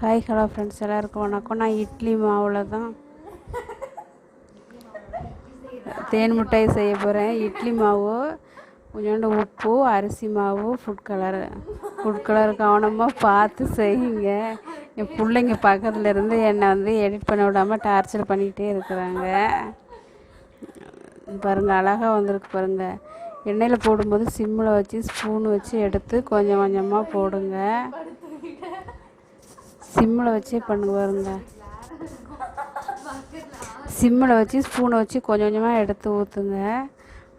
Hi hello friends எல்லாருக்கும் வணக்கம். நான் இட்லி மாவில் தான் தேன் மிட்டாய் செய்ய போகிறேன் இட்லி மாவு கொஞ்சோண்டு உப்பு அரிசி மாவு ஃபுட் கலரு ஃபுட் கலர் கவனமாக பார்த்து செய்யுங்க. என் பிள்ளைங்க பக்கத்தில் இருந்து என்னை வந்து எடிட் பண்ண விடாமல் டார்ச்சர் பண்ணிக்கிட்டே இருக்கிறாங்க. பாருங்கள் அழகாக வந்திருக்கு பாருங்கள் எண்ணெயில் போடும்போது சிம்மில் வச்சு ஸ்பூன் வச்சு எடுத்து கொஞ்சம் கொஞ்சமாக போடுங்க. சிம்மில் வச்சே பண்ணுங்க பாருங்க சிம்மில் வச்சு ஸ்பூனை வச்சு கொஞ்சம் கொஞ்சமாக எடுத்து ஊற்றுங்க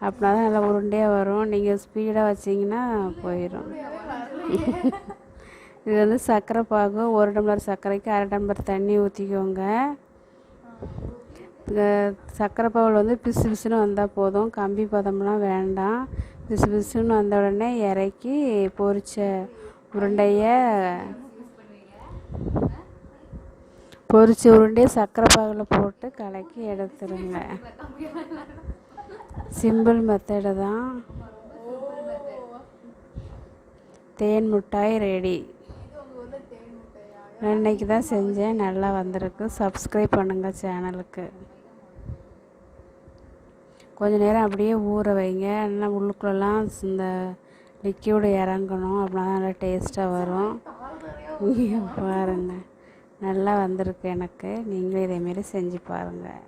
அப்படின்னா தான் நல்லா உருண்டையாக வரும். நீங்கள் ஸ்பீடாக வச்சிங்கன்னா போயிடும் இது வந்து சர்க்கரை பாகு. ஒரு டம்ளர் சர்க்கரைக்கு அரை டம்ளர் தண்ணி ஊற்றிக்கோங்க சர்க்கரை பாவில் வந்து பிசு பிசுன்னு வந்தால் போதும். கம்பி பதம்லாம் வேண்டாம். பிசு பிசுன்னு வந்த உடனே இறக்கி பொரிச்ச உருண்டையை பொரிச்ச உருண்டையை சர்க்கரை பாகில் போட்டு கலக்கி எடுத்துருங்க. சிம்பிள் மெத்தடு தான். தேன் மிட்டாய் ரெடி இன்னைக்கு தான் செஞ்சேன். நல்லா வந்திருக்கு. சப்ஸ்கிரைப் பண்ணுங்கள் சேனலுக்கு. கொஞ்ச நேரம் அப்படியே ஊற வைங்க. இல்லைன்னா உள்ளுக்குள்ளெல்லாம் இந்த லிக்யூடு இறங்கணும். அப்படின்னா நல்லா டேஸ்ட்டாக வரும். பாருங்கள் நல்லா வந்திருக்கு எனக்கு. நீங்களும் இதேமாரி செஞ்சு பாருங்கள்